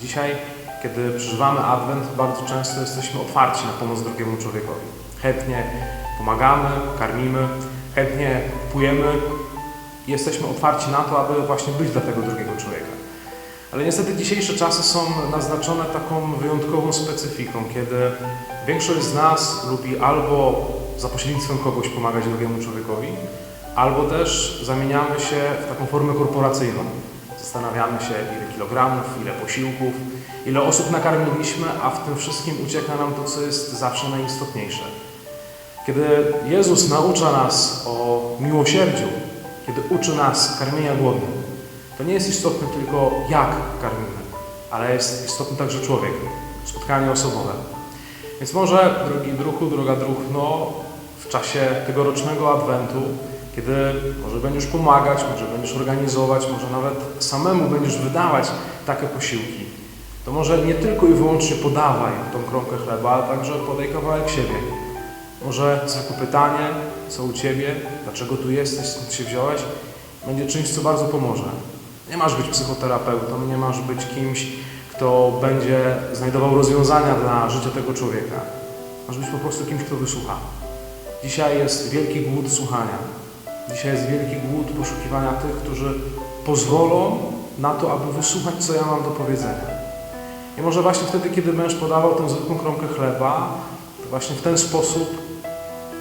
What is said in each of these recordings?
Dzisiaj, kiedy przeżywamy Adwent, bardzo często jesteśmy otwarci na pomoc drugiemu człowiekowi. Chętnie pomagamy, karmimy, chętnie kupujemy i jesteśmy otwarci na to, aby właśnie być dla tego drugiego człowieka. Ale niestety dzisiejsze czasy są naznaczone taką wyjątkową specyfiką, kiedy większość z nas lubi albo za pośrednictwem kogoś pomagać drugiemu człowiekowi, albo też zamieniamy się w taką formę korporacyjną. Zastanawiamy się, ile kilogramów, ile posiłków, ile osób nakarmiliśmy, a w tym wszystkim ucieka nam to, co jest zawsze najistotniejsze. Kiedy Jezus naucza nas o miłosierdziu, kiedy uczy nas karmienia głodnym, to nie jest istotne tylko jak karmimy, ale jest istotny także człowiek, spotkanie osobowe. Więc może, drogi druhu, droga druhno, w czasie tegorocznego Adwentu, kiedy może będziesz pomagać, może będziesz organizować, może nawet samemu będziesz wydawać takie posiłki, to może nie tylko i wyłącznie podawaj tą kromkę chleba, ale także podaj kawałek siebie. Może zwykłe pytanie, co u Ciebie, dlaczego tu jesteś, skąd się wziąłeś, będzie czymś, co bardzo pomoże. Nie masz być psychoterapeutą, nie masz być kimś, kto będzie znajdował rozwiązania dla życia tego człowieka. Masz być po prostu kimś, kto wysłucha. Dzisiaj jest wielki głód słuchania. Dzisiaj jest wielki głód poszukiwania tych, którzy pozwolą na to, aby wysłuchać, co ja mam do powiedzenia. I może właśnie wtedy, kiedy będziesz podawał tę zwykłą kromkę chleba, to właśnie w ten sposób,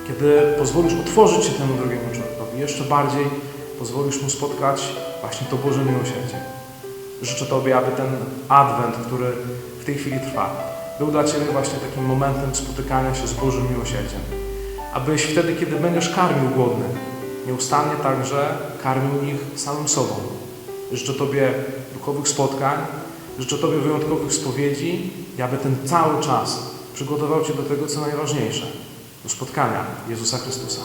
kiedy pozwolisz otworzyć się temu drugiemu człowiekowi, jeszcze bardziej pozwolisz mu spotkać właśnie to Boże miłosierdzie. Życzę Tobie, aby ten Adwent, który w tej chwili trwa, był dla Ciebie właśnie takim momentem spotykania się z Bożym miłosierdziem. Abyś wtedy, kiedy będziesz karmił głodnych, nieustannie także karmił ich samym sobą. Życzę Tobie duchowych spotkań, życzę Tobie wyjątkowych spowiedzi i aby ten cały czas przygotował Cię do tego, co najważniejsze, do spotkania Jezusa Chrystusa.